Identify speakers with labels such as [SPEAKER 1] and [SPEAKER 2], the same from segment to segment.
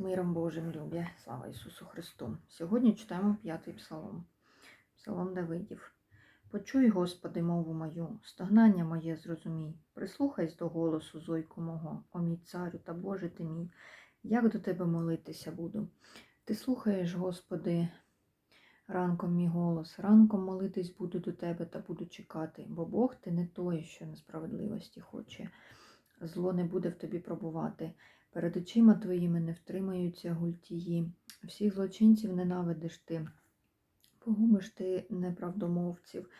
[SPEAKER 1] миром Божим любі, слава Ісусу Христу. Сьогодні читаємо п'ятий псалом. Псалом Давидів. Почуй, Господи, мову мою, стогнання моє зрозумій, прислухайся до голосу зойку мого, о мій царю та Боже ти мій, як до Тебе молитися буду. Ти слухаєш, Господи, ранком мій голос, ранком молитись буду до Тебе та буду чекати, бо Бог ти не той, що несправедливості хоче. Зло не буде в тобі пробувати. Перед очима твоїми не втримаються гультії. Всіх злочинців ненавидиш ти, погубиш ти неправдомовців.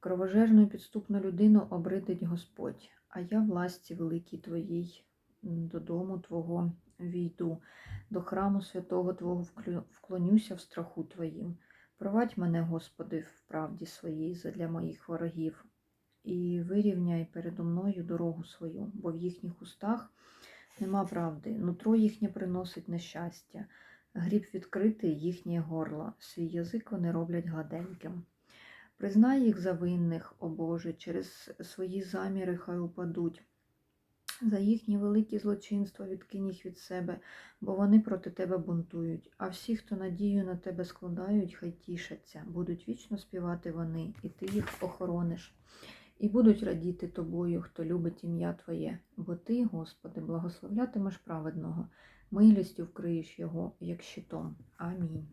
[SPEAKER 1] Кровожежну і підступну людину обридить Господь, а я в ласті великій твоїй додому Твого війду, до храму святого Твого вклонюся в страху Твоїм. Провадь мене, Господи, в правді своїй задля моїх ворогів, і вирівняй передо мною дорогу свою, бо в їхніх устах нема правди, нутро їхнє приносить нещастя, гріб відкритий їхнє горло, свій язик вони роблять гладеньким. Признай їх за винних, о Боже, через свої заміри хай упадуть. За їхні великі злочинства відкинь їх від себе, бо вони проти тебе бунтують. А всі, хто надію на тебе складають, хай тішаться, будуть вічно співати вони, і ти їх охорониш. І будуть радіти тобою, хто любить ім'я Твоє, бо Ти, Господи, благословлятимеш праведного, милістю вкриєш його, як щитом. Амінь.